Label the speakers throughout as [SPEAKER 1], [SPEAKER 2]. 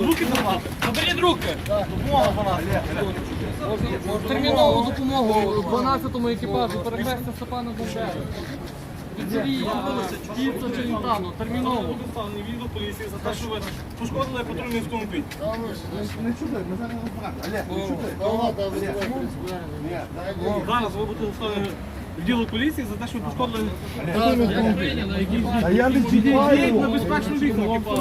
[SPEAKER 1] Руки до вас. Заберіть руки. Допомога за нас.
[SPEAKER 2] Термінову допомогу 12-му екіпажу перехрестя Степана. Піцерія, Дівця Челентано, терміново.
[SPEAKER 1] Доставлений відео поліції за те, що ви пошкодили патрульний автомобіль. Зараз ви будете доставлені в діло поліції за те, що ви пошкодили
[SPEAKER 3] А я не чіпаю
[SPEAKER 1] Їдь на
[SPEAKER 3] його.
[SPEAKER 1] безпечну вікно, екіпаж.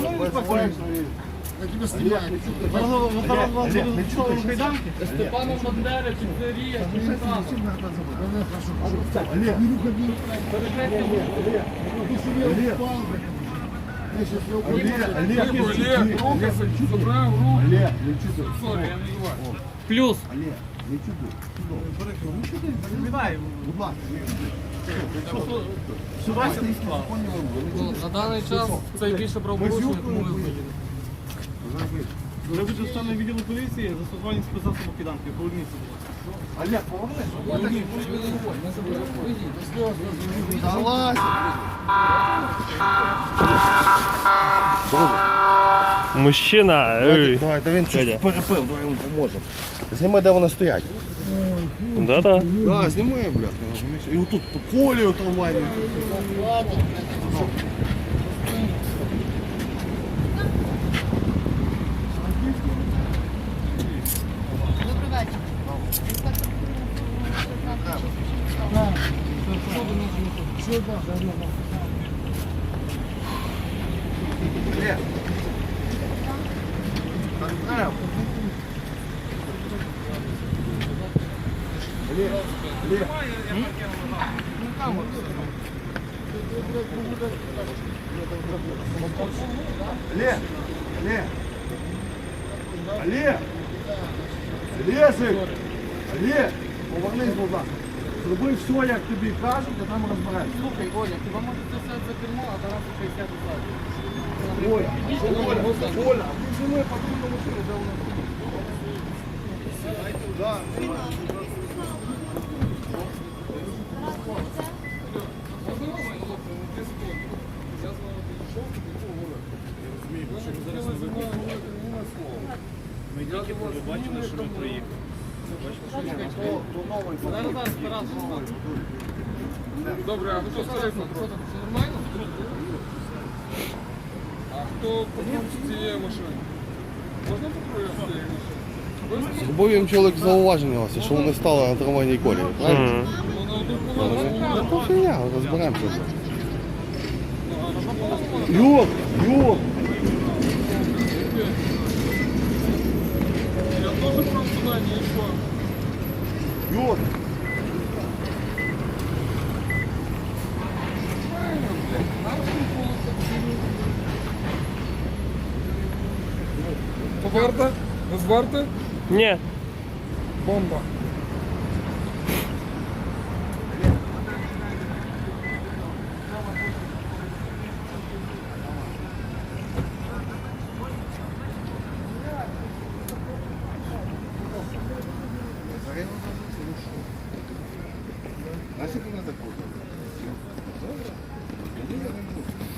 [SPEAKER 1] Зараз вас будуть відшовувати кайданки.
[SPEAKER 2] Степана Бандери, Піцерія, Челентано.
[SPEAKER 3] Олег, Олег, Олег, не чути. Олег, Не. Будь ласка.
[SPEAKER 1] Сюдайся не склав.
[SPEAKER 2] Ну, На даний час це більше правопорушення, тому ми виїдемо.
[SPEAKER 1] Ви будете доставлені в відділу поліції за стосування спецзасобу кайданки. Поверніться.
[SPEAKER 3] Олег, повернись. Залазь.
[SPEAKER 4] Мужчина, ей.
[SPEAKER 3] Давай, та він
[SPEAKER 4] Федя.
[SPEAKER 3] щось перепив, давай йому поможемо. Зніми, де вони стоять.
[SPEAKER 4] Да-да.
[SPEAKER 3] Да, знімай, бляха. І отут по колію трамвайні.
[SPEAKER 5] Добрий вечір.
[SPEAKER 3] Олег, Олег. Олег. Олежик. Олег. Повернись, будь ласка. Зроби все, як тобі.
[SPEAKER 2] Слухай, Оля, хіба можете сядти за кермо, а зараз хай сяде ззаду.
[SPEAKER 3] Оля, Оля, Оля, а ти зі мною патрульну машину, де вона? Да.
[SPEAKER 1] Ми тільки бачили, що ми приїхали.
[SPEAKER 2] Зараз, зараз, Тарас, Добре, а ви що скажете? Що там, все нормально? А хто познався цієї машини?
[SPEAKER 3] Зробив їм чоловік зауваження, ось, що вони стали на трамвайній колі. Правильно? Ну, то фігня, розберемося. Юр, Юр,
[SPEAKER 2] Варда? Ви з Варди? Ні.
[SPEAKER 3] Бомба.
[SPEAKER 6] Нафиг надо
[SPEAKER 4] куда?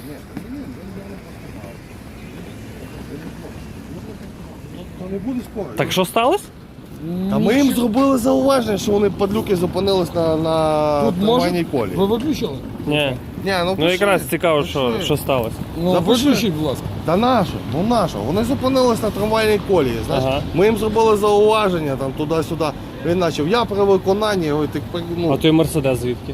[SPEAKER 6] Нет,
[SPEAKER 3] То не буде спору.
[SPEAKER 4] Так що сталося?
[SPEAKER 3] Та ми їм зробили зауваження, що вони падлюки зупинились на, на
[SPEAKER 6] Тут може?
[SPEAKER 3] колії.
[SPEAKER 6] Ви виключили?
[SPEAKER 4] Ні.
[SPEAKER 3] Ні, ну,
[SPEAKER 4] Ну якраз цікаво, що, що сталося.
[SPEAKER 6] Ну,
[SPEAKER 3] Запиши.
[SPEAKER 6] виключіть, будь ласка.
[SPEAKER 3] Та наша, ну наша. Вони зупинились на трамвайній колії. Знаєш?
[SPEAKER 4] Ага.
[SPEAKER 3] Ми їм зробили зауваження там туди-сюди. Він почав, я при виконанні, ой, ти, ну,
[SPEAKER 4] А той мерседес звідки?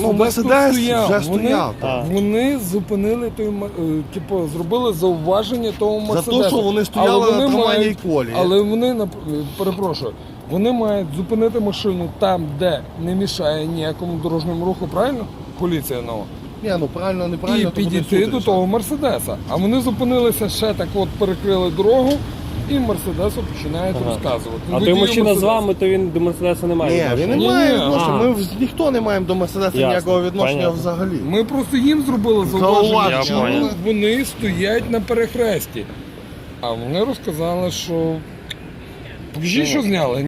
[SPEAKER 3] Ну, Мерседес вже стояв.
[SPEAKER 6] Вони, вони зупинили той, е, типу, зробили зауваження тому
[SPEAKER 3] За
[SPEAKER 6] Мерседесу.
[SPEAKER 3] те, що вони стояли
[SPEAKER 6] Але
[SPEAKER 3] на трамвайній
[SPEAKER 6] мають-
[SPEAKER 3] колії.
[SPEAKER 6] Але вони, нап- е, перепрошую, вони мають зупинити машину там, де не мішає ніякому дорожньому руху, правильно? Поліція нова.
[SPEAKER 3] Ні, ну правильно, неправильно.
[SPEAKER 6] і
[SPEAKER 3] то буде
[SPEAKER 6] підійти до того Мерседеса. А вони зупинилися ще так, от перекрили дорогу, і Мерседесу починають
[SPEAKER 4] Ага.
[SPEAKER 6] розказувати.
[SPEAKER 4] А той
[SPEAKER 6] Водію
[SPEAKER 4] мужчина з
[SPEAKER 6] Мерседеса.
[SPEAKER 4] вами, то він до мерседеса не має.
[SPEAKER 3] Ні, він не
[SPEAKER 6] Ні,
[SPEAKER 3] має
[SPEAKER 6] ні,
[SPEAKER 3] відношення.
[SPEAKER 4] ага.
[SPEAKER 3] Ми в- ніхто не маємо до Мерседеса
[SPEAKER 4] Ясно,
[SPEAKER 3] ніякого відношення
[SPEAKER 4] понятно.
[SPEAKER 3] взагалі.
[SPEAKER 6] Ми просто їм зробили зауваження, що
[SPEAKER 4] понял.
[SPEAKER 6] вони стоять на перехресті. А вони розказали, що. Покажіть, що зняли.